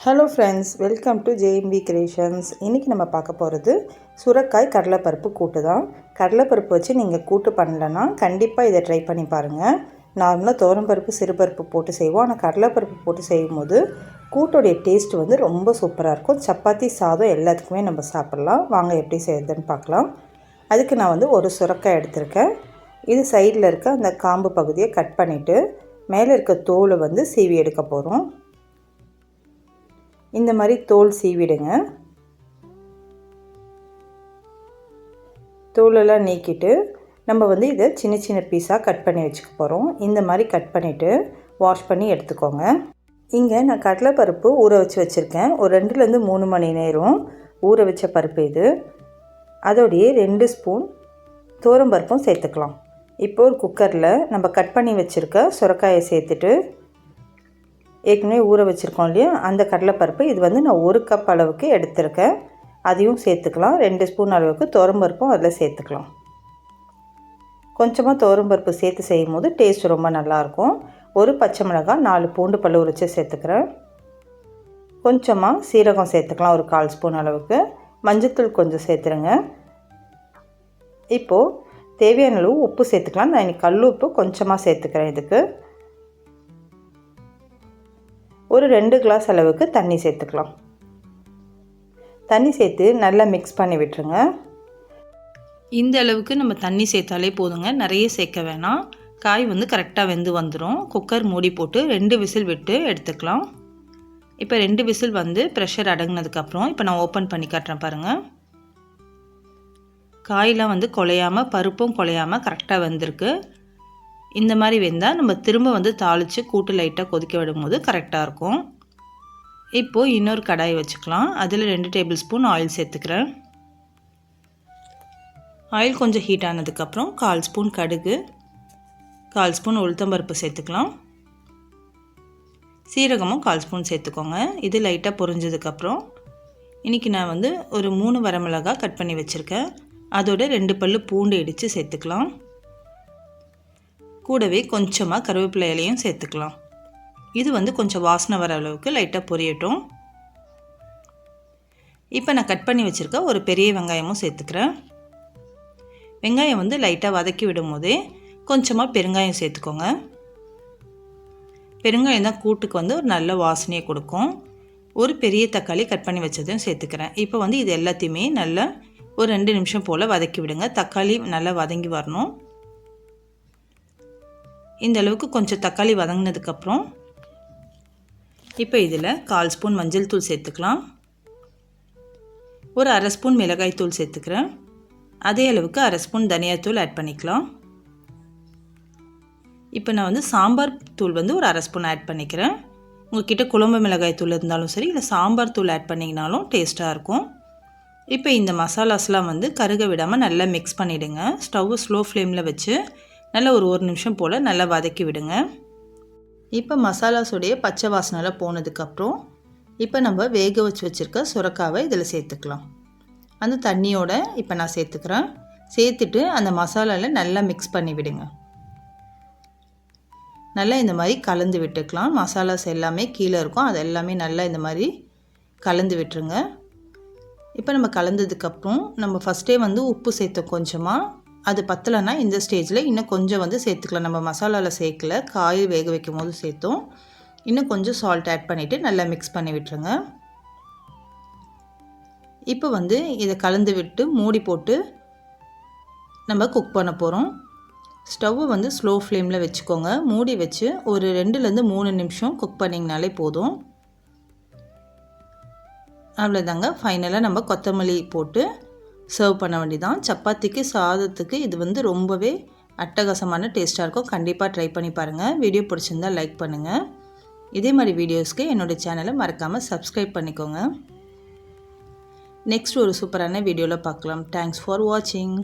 Hello friends welcome to JMB creations இன்றைக்கி நம்ம பார்க்க போகிறது சுரக்காய் கடலைப்பருப்பு கூட்டு தான் கடலைப்பருப்பு வச்சு நீங்கள் கூட்டு பண்ணலன்னா கண்டிப்பாக இதை ட்ரை பண்ணி பாருங்கள் நார்மலாக தோரம்பருப்பு சிறுபருப்பு போட்டு செய்வோம். ஆனால் கடலைப்பருப்பு போட்டு செய்யும்போது கூட்டோடைய டேஸ்ட் வந்து ரொம்ப சூப்பராக இருக்கும். சப்பாத்தி சாதம் எல்லாத்துக்குமே நம்ம சாப்பிட்லாம். வாங்க எப்படி செய்யுதுன்னு பார்க்கலாம். அதுக்கு நான் வந்து ஒரு சுரக்காய் எடுத்திருக்கேன். இது சைடில் இருக்க அந்த காம்பு பகுதியை கட் பண்ணிவிட்டு மேலே இருக்க தோலை வந்து சீவி எடுக்க போகிறோம் இந்த மாதிரி தோல் சீவிடுங்க. தோலெல்லாம் நீக்கிட்டு நம்ம வந்து இதை சின்ன சின்ன பீஸாக கட் பண்ணி வச்சுக்க போகிறோம் இந்த மாதிரி கட் பண்ணிவிட்டு வாஷ் பண்ணி எடுத்துக்கோங்க. இங்கே நான் கடலைப்பருப்பு ஊற வச்சு வச்சுருக்கேன். ஒரு ரெண்டுலேருந்து மூணு மணி நேரம் ஊற வச்ச பருப்பு இது. அதோடைய ரெண்டு ஸ்பூன் தோரம்பருப்பும் சேர்த்துக்கலாம். இப்போ ஒரு குக்கரில் நம்ம கட் பண்ணி வச்சுருக்க சுரக்காயை சேர்த்துட்டு ஏற்கனவே ஊற வச்சுருக்கோம் இல்லையா? அந்த கடலைப்பருப்பு இது வந்து நான் ஒரு கப் அளவுக்கு எடுத்திருக்கேன். அதையும் சேர்த்துக்கலாம். ரெண்டு ஸ்பூன் அளவுக்கு துவரம்பருப்பும் அதில் சேர்த்துக்கலாம். கொஞ்சமாக துவரம்பருப்பு சேர்த்து செய்யும் போது டேஸ்ட் ரொம்ப நல்லாயிருக்கும். ஒரு பச்சை மிளகாய் நாலு பூண்டு பல்லு உரிச்சு சேர்த்துக்கிறேன். கொஞ்சமாக சீரகம் சேர்த்துக்கலாம் ஒரு கால் ஸ்பூன் அளவுக்கு. மஞ்சத்தூள் கொஞ்சம் சேர்த்துருங்க. இப்போது தேவையான அளவு உப்பு சேர்த்துக்கலாம். நான் இன்றைக்கி கல் உப்பு கொஞ்சமாக சேர்த்துக்கிறேன் இதுக்கு. ஒரு ரெண்டு கிளாஸ் அளவுக்கு தண்ணி சேர்த்துக்கலாம். தண்ணி சேர்த்து நல்லா மிக்ஸ் பண்ணி விட்டுருங்க. இந்த அளவுக்கு நம்ம தண்ணி சேர்த்தாலே போதுங்க. நிறைய சேர்க்க வேணாம். காய் வந்து கரெக்டாக வெந்து வந்துடும் குக்கர் மூடி போட்டு ரெண்டு விசில் விட்டு எடுத்துக்கலாம். இப்போ ரெண்டு விசில் வந்து ப்ரெஷர் அடங்கினதுக்கப்புறம் இப்போ நான் ஓப்பன் பண்ணி காட்டுறேன் பாருங்கள் காயெலாம் வந்து குலையாமல் பருப்பும் குலையாமல் கரெக்டாக வெந்திருக்கு. இந்த மாதிரி வெந்தால் நம்ம திரும்ப வந்து தாளித்து கூட்டு லைட்டாக கொதிக்க விடும்போது கரெக்டாக இருக்கும். இப்போது இன்னொரு கடாய் வச்சுக்கலாம். அதில் ரெண்டு டேபிள் ஸ்பூன் ஆயில் சேர்த்துக்கிறேன். ஆயில் கொஞ்சம் ஹீட் ஆனதுக்கப்புறம் கால் ஸ்பூன் கடுகு கால் ஸ்பூன் உளுத்தம்பருப்பு சேர்த்துக்கலாம். சீரகமும் கால் ஸ்பூன் சேர்த்துக்கோங்க. இது லைட்டாக பொரிஞ்சதுக்கப்புறம் இன்றைக்கி நான் வந்து ஒரு மூணு வரமிளகா கட் பண்ணி வச்சுருக்கேன். அதோட ரெண்டு பல் பூண்டு இடித்து சேர்த்துக்கலாம். கூடவே கொஞ்சமாக கருவேப்பிலை இலையும் சேர்த்துக்கலாம். இது வந்து கொஞ்சம் வாசனை வர அளவுக்கு லைட்டாக பொரியட்டும். இப்போ நான் கட் பண்ணி வச்சுருக்க ஒரு பெரிய வெங்காயமும் சேர்த்துக்கிறேன். வெங்காயம் வந்து லைட்டாக வதக்கி விடும் போதே கொஞ்சமாக பெருங்காயம் சேர்த்துக்கோங்க. பெருங்காயம் தான் கூட்டுக்கு வந்து ஒரு நல்ல வாசனையை கொடுக்கும். ஒரு பெரிய தக்காளி கட் பண்ணி வச்சதையும் சேர்த்துக்கிறேன். இப்போ வந்து இது எல்லாத்தையுமே நல்லா ஒரு ரெண்டு நிமிஷம் போல் வதக்கி விடுங்க. தக்காளி நல்லா வதங்கி வரணும். இந்த அளவுக்கு கொஞ்சம் தக்காளி வதங்கினதுக்கப்புறம் இப்போ இதில் கால் ஸ்பூன் மஞ்சள் தூள் சேர்த்துக்கலாம். ஒரு அரை ஸ்பூன் மிளகாய் தூள் சேர்த்துக்கிறேன். அதே அளவுக்கு அரை ஸ்பூன் தனியாத்தூள் ஆட் பண்ணிக்கலாம். இப்போ நான் வந்து சாம்பார் தூள் வந்து ஒரு அரை ஸ்பூன் ஆட் பண்ணிக்கிறேன். உங்கள்கிட்ட குழம்பு மிளகாய் தூள் இருந்தாலும் சரி இல்லை சாம்பார் தூள் ஆட் பண்ணிங்கனாலும் டேஸ்ட்டாக இருக்கும். இப்போ இந்த மசாலாஸ்லாம் வந்து கருக விடாமல் நல்லா மிக்ஸ் பண்ணிவிடுங்க ஸ்டவ் ஸ்லோ ஃப்ளேமில் வச்சு நல்லா ஒரு ஒரு நிமிஷம் போல் நல்லா வதக்கி விடுங்க. இப்போ மசாலாஸுடைய பச்சை வாசனைலாம் போனதுக்கப்புறம் இப்போ நம்ம வேக வச்சு வச்சுருக்க சுரக்காவை இதில் சேர்த்துக்கலாம். அந்த தண்ணியோட இப்போ நான் சேர்த்துக்கிறேன். சேர்த்துட்டு அந்த மசாலாவில் நல்லா மிக்ஸ் பண்ணி விடுங்க. நல்லா இந்த மாதிரி கலந்து விட்டுக்கலாம். மசாலாஸ் எல்லாமே கீழே இருக்கும். அது எல்லாமே நல்லா இந்த மாதிரி கலந்து விட்டுருங்க. இப்போ நம்ம கலந்ததுக்கப்புறம் நம்ம ஃபஸ்ட்டே வந்து உப்பு சேர்த்தோம் கொஞ்சமாக அது பத்தலைன்னா இந்த ஸ்டேஜில் இன்னும் கொஞ்சம் வந்து சேர்த்துக்கலாம். நம்ம மசாலாவில் சேர்க்கல. காய் வேக வைக்கும் போது சேர்த்தோம். இன்னும் கொஞ்சம் சால்ட் ஆட் பண்ணிவிட்டு நல்லா மிக்ஸ் பண்ணி விட்டுருங்க. இப்போ வந்து இதை கலந்து விட்டு மூடி போட்டு நம்ம குக் பண்ண போகிறோம் ஸ்டவ்வை வந்து ஸ்லோ ஃப்ளேமில் வச்சுக்கோங்க. மூடி வச்சு ஒரு ரெண்டுலேருந்து மூணு நிமிஷம் குக் பண்ணிங்கனாலே போதும். அவ்வளோதாங்க ஃபைனலாக நம்ம கொத்தமல்லி போட்டு சர்வ் பண்ண வேண்டியதான் சப்பாத்திக்கு சாதத்துக்கு இது வந்து ரொம்பவே அட்டகாசமான டேஸ்ட்டாக இருக்கும். கண்டிப்பாக ட்ரை பண்ணி பாருங்கள் வீடியோ பிடிச்சிருந்தால் லைக் பண்ணுங்கள் இதே மாதிரி வீடியோஸ்க்கு என்னோடய சேனலை மறக்காமல் சப்ஸ்கிரைப் பண்ணிக்கோங்க. நெக்ஸ்ட் ஒரு சூப்பரான வீடியோவில் பார்க்கலாம். தேங்க்ஸ் ஃபார் வாட்சிங்